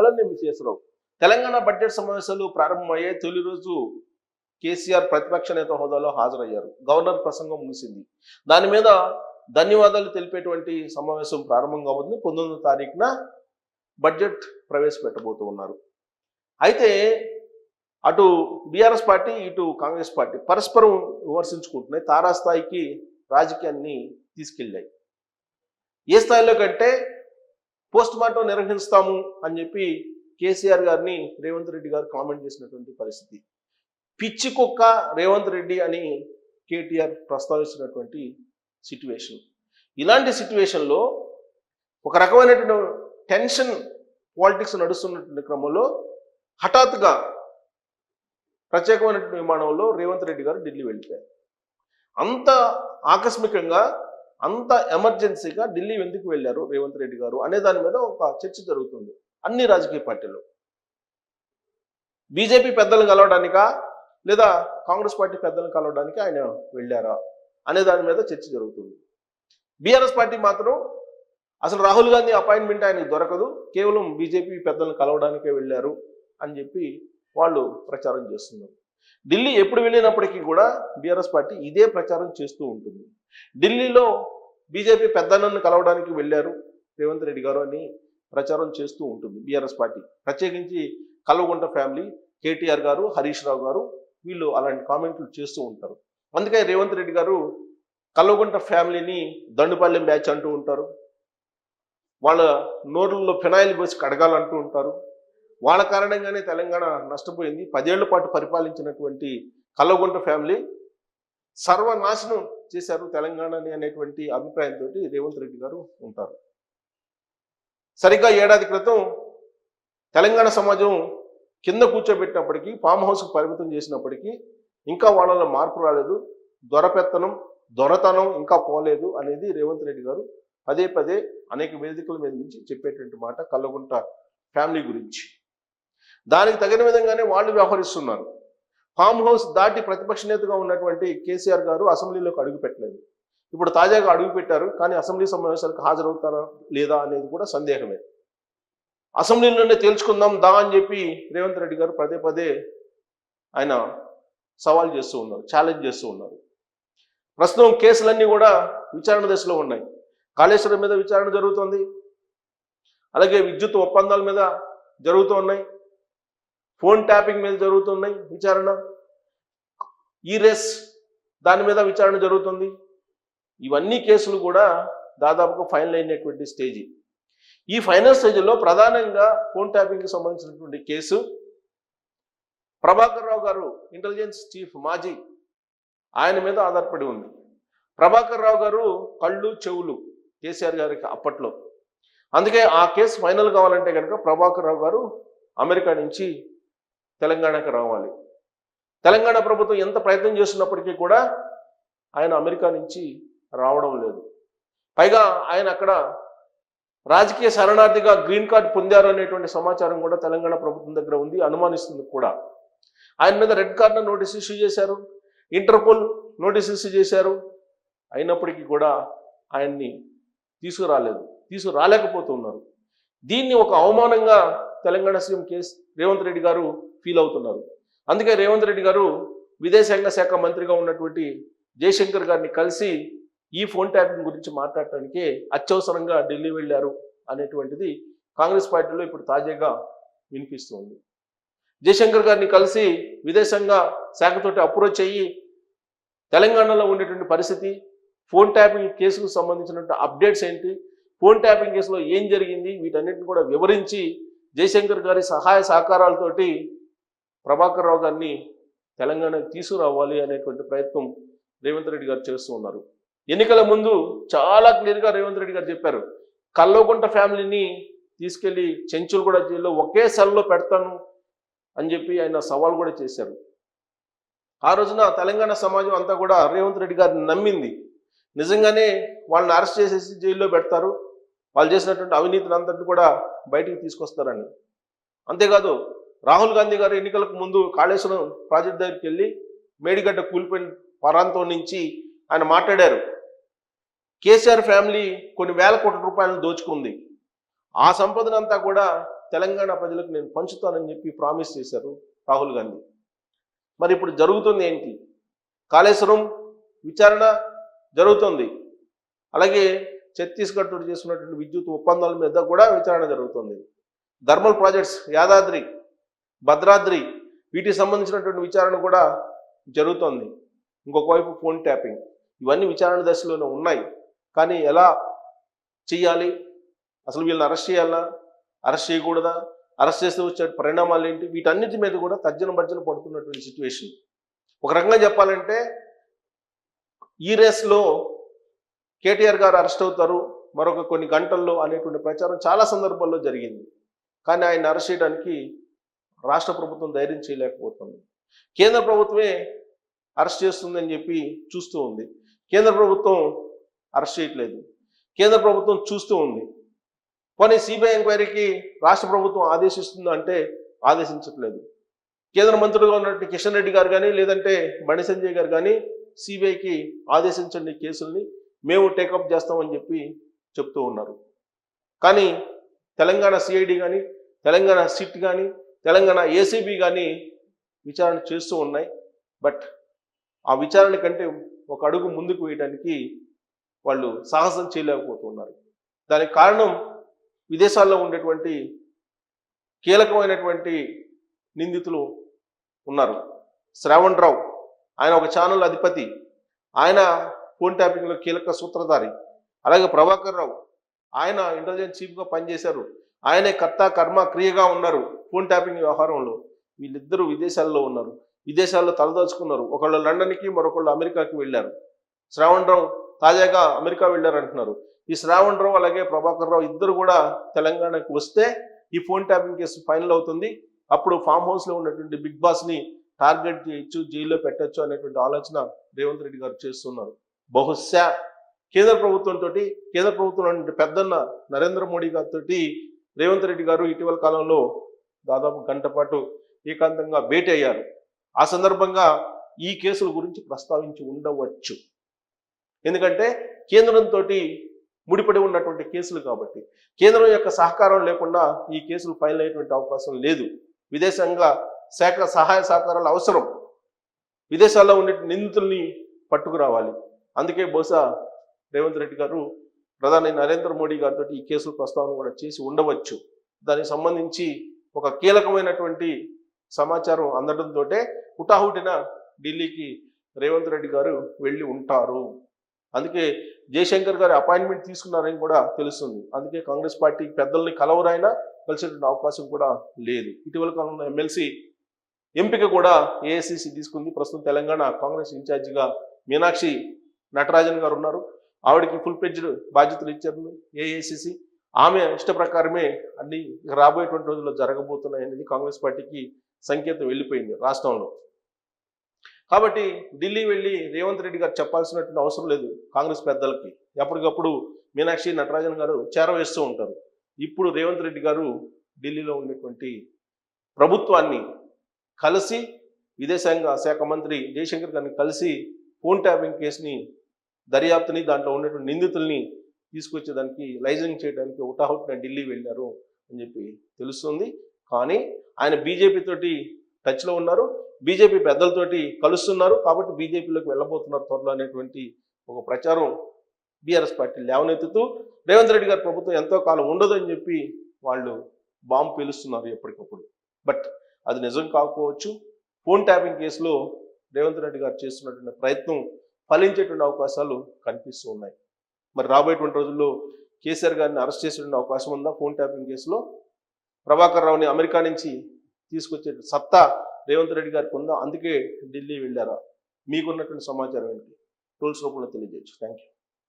అలానే విశ్వేశ్వరరావు తెలంగాణ బడ్జెట్ సమావేశాలు ప్రారంభమయ్యే తొలి రోజు కేసీఆర్ ప్రతిపక్ష నేత హోదాలో హాజరయ్యారు. గవర్నర్ ప్రసంగం ముగిసింది. దాని మీద ధన్యవాదాలు తెలిపేటువంటి సమావేశం ప్రారంభం కాబోతుంది. పంతొమ్మిదో తారీఖున బడ్జెట్ ప్రవేశపెట్టబోతూ ఉన్నారు. అయితే అటు బీఆర్ఎస్ పార్టీ ఇటు కాంగ్రెస్ పార్టీ పరస్పరం విమర్శించుకుంటున్నాయి. తారాస్థాయికి రాజకీయాన్ని తీసుకెళ్ళాయి. ఏ స్థాయిలో కంటే పోస్ట్ మార్టం నిర్వహిస్తాము అని చెప్పి కేసీఆర్ గారిని రేవంత్ రెడ్డి గారు కామెంట్ చేసినటువంటి పరిస్థితి. పిచ్చి కుక్క రేవంత్ రెడ్డి అని కేటీఆర్ ప్రస్తావిస్తున్నటువంటి సిట్యువేషన్ ఇలాంటి సిట్యువేషన్లో ఒక రకమైనటువంటి టెన్షన్ పాలిటిక్స్ నడుస్తున్నటువంటి క్రమంలో హఠాత్తుగా ప్రత్యేకమైనటువంటి విమానంలో రేవంత్ రెడ్డి గారు ఢిల్లీ వెళ్ళిపోయారు. అంత ఆకస్మికంగా అంత ఎమర్జెన్సీగా ఢిల్లీ ఎందుకు వెళ్ళారు రేవంత్ రెడ్డి గారు అనే దాని మీద ఒక చర్చ జరుగుతుంది. అన్ని రాజకీయ పార్టీలు. బీజేపీ పెద్దలను కలవడానికా? లేదా కాంగ్రెస్ పార్టీ పెద్దలను కలవడానికి ఆయన వెళ్ళారా? అనే దాని మీద చర్చ జరుగుతుంది. బీఆర్ఎస్ పార్టీ మాత్రం అసలు రాహుల్ గాంధీ అపాయింట్మెంట్ ఆయనకు దొరకదు. కేవలం బీజేపీ పెద్దలను కలవడానికే వెళ్ళారు అని చెప్పి వాళ్ళు ప్రచారం చేస్తున్నారు. ఢిల్లీ ఎప్పుడు వెళ్ళినప్పటికీ కూడా బీఆర్ఎస్ పార్టీ ఇదే ప్రచారం చేస్తూ ఉంటుంది. ఢిల్లీలో బీజేపీ పెద్దలను కలవడానికి వెళ్ళారు రేవంత్ రెడ్డి గారు అని ప్రచారం చేస్తూ ఉంటుంది బీఆర్ఎస్ పార్టీ. ప్రత్యేకించి కల్వగుంట ఫ్యామిలీ కేటీఆర్ గారు హరీష్ రావు గారు వీళ్ళు అలాంటి కామెంట్లు చేస్తూ ఉంటారు. అందుకే రేవంత్ రెడ్డి గారు కల్వగుంట ఫ్యామిలీని దండుపాలెం బ్యాచ్ అంటూ ఉంటారు. వాళ్ళ నోరుల్లో ఫినాయిల్ పోసి కడగాలంటూ ఉంటారు. వాళ్ళ కారణంగానే తెలంగాణ నష్టపోయింది. పదేళ్ళ పాటు పరిపాలించినటువంటి కల్వగుంట ఫ్యామిలీ సర్వనాశనం చేశారు తెలంగాణని అనేటువంటి అభిప్రాయంతో రేవంత్ రెడ్డి గారు ఉంటారు. సరిగ్గా ఏడాది క్రితం తెలంగాణ సమాజం కింద కూర్చోబెట్టినప్పటికీ ఫామ్ హౌస్కు పరిమితం చేసినప్పటికీ ఇంకా వాళ్ళలో మార్పు రాలేదు. దొరపెత్తనం దొరతనం ఇంకా పోలేదు అనేది రేవంత్ రెడ్డి గారు పదే పదే అనేక వేదికల మీద నుంచి చెప్పేటువంటి మాట కల్లగుంట ఫ్యామిలీ గురించి. దానికి తగిన విధంగానే వాళ్ళు వ్యవహరిస్తున్నారు. ఫామ్ హౌస్ దాటి ప్రతిపక్ష నేతగా ఉన్నటువంటి కేసీఆర్ గారు అసెంబ్లీలోకి అడుగుపెట్టలేదు ఇప్పుడు తాజాగా అడుగుపెట్టారు కానీ అసెంబ్లీ సమావేశాలకు హాజరవుతారా లేదా అనేది కూడా సందేహమే. అసెంబ్లీలోనే తేల్చుకుందాం దా అని చెప్పి రేవంత్ రెడ్డి గారు పదే పదే ఆయన సవాల్ చేస్తూ ఉన్నారు ఛాలెంజ్ చేస్తూ ఉన్నారు. ప్రస్తుతం కేసులన్నీ కూడా విచారణ దశలో ఉన్నాయి. కాళేశ్వరం మీద విచారణ జరుగుతోంది. అలాగే విద్యుత్ ఒప్పందాల మీద జరుగుతూ ఉన్నాయి. ఫోన్ ట్యాపింగ్ మీద జరుగుతున్నాయి విచారణ. ఈ రేస్ దాని మీద విచారణ జరుగుతుంది. ఇవన్నీ కేసులు కూడా దాదాపుగా ఫైనల్ అయినటువంటి స్టేజీ. ఈ ఫైనల్ స్టేజ్లో ప్రధానంగా ఫోన్ ట్యాపింగ్కి సంబంధించినటువంటి కేసు. ప్రభాకర్ రావు గారు ఇంటెలిజెన్స్ చీఫ్ మాజీ ఆయన మీద ఆధారపడి ఉంది. ప్రభాకర్ రావు గారు కళ్ళు చెవులు కేసీఆర్ గారికి అప్పట్లో. అందుకే ఆ కేసు ఫైనల్ కావాలంటే కనుక ప్రభాకర్ రావు గారు అమెరికా నుంచి తెలంగాణకు రావాలి. తెలంగాణ ప్రభుత్వం ఎంత ప్రయత్నం చేస్తున్నప్పటికీ కూడా ఆయన అమెరికా నుంచి రావడం లేదు. పైగా ఆయన అక్కడ రాజకీయ శరణార్థిగా గ్రీన్ కార్డ్ పొందారు అనేటువంటి సమాచారం కూడా తెలంగాణ ప్రభుత్వం దగ్గర ఉంది అనుమానిస్తుంది కూడా. ఆయన మీద రెడ్ కార్నర్ నోటీస్ ఇష్యూ చేశారు ఇంటర్పోల్ నోటీస్ ఇష్యూ చేశారు. అయినప్పటికీ కూడా ఆయన్ని తీసుకురాలేదు తీసుకురాలేకపోతున్నారు. దీన్ని ఒక అవమానంగా తెలంగాణ సీఎం కేస్ రేవంత్ రెడ్డి గారు ఫీల్ అవుతున్నారు. అందుకే రేవంత్ రెడ్డి గారు విదేశాంగ శాఖ మంత్రిగా ఉన్నటువంటి జయశంకర్ గారిని కలిసి ఈ ఫోన్ ట్యాపింగ్ గురించి మాట్లాడటానికి అత్యవసరంగా ఢిల్లీ వెళ్ళారు అనేటువంటిది కాంగ్రెస్ పార్టీలో ఇప్పుడు తాజాగా వినిపిస్తుంది. జయశంకర్ గారిని కలిసి విదేశాంగ శాఖతోటి అప్రోచ్ అయ్యి తెలంగాణలో ఉండేటువంటి పరిస్థితి ఫోన్ ట్యాపింగ్ కేసుకు సంబంధించినటువంటి అప్డేట్స్ ఏంటి ఫోన్ ట్యాపింగ్ కేసులో ఏం జరిగింది వీటన్నిటిని కూడా వివరించి జయశంకర్ గారి సహాయ సహకారాలతోటి ప్రభాకర్ రావు గారిని తెలంగాణకు తీసుకురావాలి అనేటువంటి ప్రయత్నం రేవంత్ రెడ్డి గారు చేస్తూ ఉన్నారు. ఎన్నికల ముందు చాలా క్లియర్గా రేవంత్ రెడ్డి గారు చెప్పారు. కల్లోకుంట ఫ్యామిలీని తీసుకెళ్ళి చెంచులగూడ జైల్లో ఒకే సెల్లో పెడతాను అని చెప్పి ఆయన సవాల్ కూడా చేశారు. ఆ రోజున తెలంగాణ సమాజం అంతా కూడా రేవంత్ రెడ్డి గారిని నమ్మింది. నిజంగానే వాళ్ళని అరెస్ట్ చేసేసి జైల్లో పెడతారు. వాళ్ళు చేసినటువంటి అవినీతిని అంతటి కూడా బయటికి తీసుకొస్తారని. అంతేకాదు రాహుల్ గాంధీ గారు ఎన్నికలకు ముందు కాళేశ్వరం ప్రాజెక్ట్ దగ్గరికి వెళ్ళి మేడిగడ్డ కూలిపోయిన ప్రాంతం నుంచి ఆయన మాట్లాడారు. కేసీఆర్ ఫ్యామిలీ కొన్ని వేల కోట్ల రూపాయలను దోచుకుంది. ఆ సంపదనంతా కూడా తెలంగాణ ప్రజలకు నేను పంచుతానని చెప్పి ప్రామిస్ చేశారు రాహుల్ గాంధీ. మరి ఇప్పుడు జరుగుతుంది ఏంటి? కాళేశ్వరం విచారణ జరుగుతుంది. అలాగే ఛత్తీస్గఢ్ తోటి చేసుకున్నటువంటి విద్యుత్ ఒప్పందాల మీద కూడా విచారణ జరుగుతుంది. థర్మల్ ప్రాజెక్ట్స్ యాదాద్రి భద్రాద్రి వీటికి సంబంధించినటువంటి విచారణ కూడా జరుగుతోంది. ఇంకొక వైపు ఫోన్ ట్యాపింగ్. ఇవన్నీ విచారణ దశలోనే ఉన్నాయి. కానీ ఎలా చేయాలి? అసలు వీళ్ళని అరెస్ట్ చేయాలా? అరెస్ట్ చేయకూడదా? అరెస్ట్ చేస్తే వచ్చే పరిణామాలు ఏంటి? వీటన్నిటి మీద కూడా తర్జన భర్జన పడుతున్నటువంటి సిచ్యువేషన్. ఒక రకంగా చెప్పాలంటే ఈ రేస్లో కేటీఆర్ గారు అరెస్ట్ అవుతారు. మరొక కొన్ని గంటల్లో అనేటువంటి ప్రచారం చాలా సందర్భాల్లో జరిగింది. కానీ ఆయన అరెస్ట్ చేయడానికి రాష్ట్ర ప్రభుత్వం ధైర్యం చేయలేకపోతుంది. కేంద్ర ప్రభుత్వమే అరెస్ట్ చేస్తుందని చెప్పి చూస్తూ ఉంది. కేంద్ర ప్రభుత్వం అరెస్ట్ చేయట్లేదు. కేంద్ర ప్రభుత్వం చూస్తూ ఉంది. పోనీ సిబిఐ ఎంక్వైరీకి రాష్ట్ర ప్రభుత్వం ఆదేశిస్తుందో అంటే ఆదేశించట్లేదు. కేంద్ర మంత్రులుగా ఉన్నట్టు కిషన్ రెడ్డి గారు కానీ లేదంటే బండి సంజయ్ గారు కానీ సిబిఐకి ఆదేశించండి కేసుల్ని. మేము టేకప్ చేస్తామని చెప్పి చెప్తూ ఉన్నారు. కానీ తెలంగాణ సిఐడి కానీ తెలంగాణ సిట్ కానీ తెలంగాణ ఏసీబీ కానీ విచారణ చేస్తూ ఉన్నాయి. బట్ ఆ విచారణ కంటే ఒక అడుగు ముందుకు వేయడానికి వాళ్ళు సాహసం చేయలేకపోతున్నారు. దానికి కారణం విదేశాల్లో ఉండేటువంటి కీలకమైనటువంటి నిందితులు ఉన్నారు. శ్రావణ్ రావు ఆయన ఒక ఛానల్ అధిపతి. ఆయన ఫోన్ ట్యాపింగ్లో కీలక సూత్రధారి. అలాగే ప్రభాకర్ రావు ఆయన ఇంటెలిజెన్స్ చీఫ్గా పనిచేశారు. ఆయనే కర్త కర్మ క్రియగా ఉన్నారు. ఫోన్ ట్యాపింగ్ వ్యవహారంలో. వీళ్ళిద్దరూ విదేశాల్లో ఉన్నారు. విదేశాల్లో తలదాచుకున్నారు. ఒకళ్ళు లండన్కి మరొకళ్ళు అమెరికాకి వెళ్ళారు. శ్రావణ్ రావు తాజాగా అమెరికా వెళ్ళారు అంటున్నారు ఈ శ్రావణ్ రావు అలాగే ప్రభాకర్ రావు ఇద్దరు కూడా తెలంగాణకు వస్తే ఈ ఫోన్ ట్యాపింగ్ కేసు ఫైనల్ అవుతుంది. అప్పుడు ఫామ్ హౌస్లో ఉన్నటువంటి బిగ్ బాస్ని టార్గెట్ చేయొచ్చు జైల్లో పెట్టచ్చు అనేటువంటి ఆలోచన రేవంత్ రెడ్డి గారు చేస్తున్నారు. బహుశా కేంద్ర ప్రభుత్వంతో కేంద్ర ప్రభుత్వం పెద్దన్న నరేంద్ర మోడీ గారితో రేవంత్ రెడ్డి గారు ఇటీవల కాలంలో దాదాపు గంట పాటు ఏకాంతంగా భేటీ అయ్యారు. ఆ సందర్భంగా ఈ కేసుల గురించి ప్రస్తావించి ఉండవచ్చు. ఎందుకంటే కేంద్రంతో ముడిపడి ఉన్నటువంటి కేసులు కాబట్టి కేంద్రం యొక్క సహకారం లేకుండా ఈ కేసులు ఫైల్ అయ్యేటువంటి అవకాశం లేదు. విదేశాంగ శాఖ సహాయ సహకారాలు అవసరం. విదేశాల్లో ఉండే నిందితుల్ని పట్టుకురావాలి. అందుకే బహుశా రేవంత్ రెడ్డి గారు ప్రధాని నరేంద్ర మోడీ గారితో ఈ కేసుల ప్రస్తావన కూడా చేసి ఉండవచ్చు. దానికి సంబంధించి ఒక కీలకమైనటువంటి సమాచారం అందడంతో హుటాహుటిన ఢిల్లీకి రేవంత్ రెడ్డి గారు వెళ్ళి ఉంటారు. అందుకే జయశంకర్ గారు అపాయింట్మెంట్ తీసుకున్నారని కూడా తెలుస్తుంది. అందుకే కాంగ్రెస్ పార్టీ పెద్దల్ని కలవరైనా కలిసేటువంటి అవకాశం కూడా లేదు. ఇటీవల కాలంలో ఎమ్మెల్సీ ఎంపిక కూడా ఏఐసిసి తీసుకుంది. ప్రస్తుతం తెలంగాణ కాంగ్రెస్ ఇన్ఛార్జిగా మీనాక్షి నటరాజన్ గారు ఉన్నారు. ఆవిడకి ఫుల్ పెజ్డ్ బాధ్యతలు ఇచ్చారు. ఏఐసిసి ఆమె ఇష్ట ప్రకారమే అన్ని రాబోయేటువంటి రోజుల్లో జరగబోతున్నాయి అనేది కాంగ్రెస్ పార్టీకి సంకేతం వెళ్ళిపోయింది రాష్ట్రంలో. కాబట్టి ఢిల్లీ వెళ్ళి రేవంత్ రెడ్డి గారు చెప్పాల్సినటువంటి అవసరం లేదు కాంగ్రెస్ పెద్దలకి. ఎప్పటికప్పుడు మీనాక్షి నటరాజన్ గారు చేరవేస్తూ ఉంటారు. ఇప్పుడు రేవంత్ రెడ్డి గారు ఢిల్లీలో ఉండేటువంటి ప్రభుత్వాన్ని కలిసి విదేశాంగ శాఖ మంత్రి జయశంకర్ గారిని కలిసి ఫోన్ ట్యాపింగ్ కేసుని దర్యాప్తుని దాంట్లో ఉన్నటువంటి నిందితుల్ని తీసుకొచ్చేదానికి లైజనింగ్ చేయడానికి ఉటాహుట్న ఢిల్లీ వెళ్ళారు అని చెప్పి తెలుస్తుంది. కానీ ఆయన బీజేపీతోటి టచ్లో ఉన్నారు. బీజేపీ పెద్దలతోటి కలుస్తున్నారు. కాబట్టి బీజేపీలోకి వెళ్ళబోతున్నారు త్వరలో అనేటువంటి ఒక ప్రచారం బీఆర్ఎస్ పార్టీ లేవనెత్తుతూ రేవంత్ రెడ్డి గారి ప్రభుత్వం ఎంతో కాలం ఉండదు అని చెప్పి వాళ్ళు బాంబు పీలుస్తున్నారు ఎప్పటికప్పుడు. బట్ అది నిజం కాకపోవచ్చు. ఫోన్ ట్యాపింగ్ కేసులో రేవంత్ రెడ్డి గారు చేస్తున్నటువంటి ప్రయత్నం ఫలించేటువంటి అవకాశాలు కనిపిస్తూ ఉన్నాయి. మరి రాబోయేటువంటి రోజుల్లో కేసీఆర్ గారిని అరెస్ట్ చేసేటువంటి అవకాశం ఉందా? ఫోన్ ట్యాపింగ్ కేసులో? ప్రభాకర్ రావుని అమెరికా నుంచి తీసుకొచ్చే సత్తా రేవంత్ రెడ్డి గారికి ఉందా? అందుకే ఢిల్లీ వెళ్ళారా? మీకున్నటువంటి సమాచారం ఏంటి? రూల్స్ రూపంలో తెలియజేయచ్చు. Thank you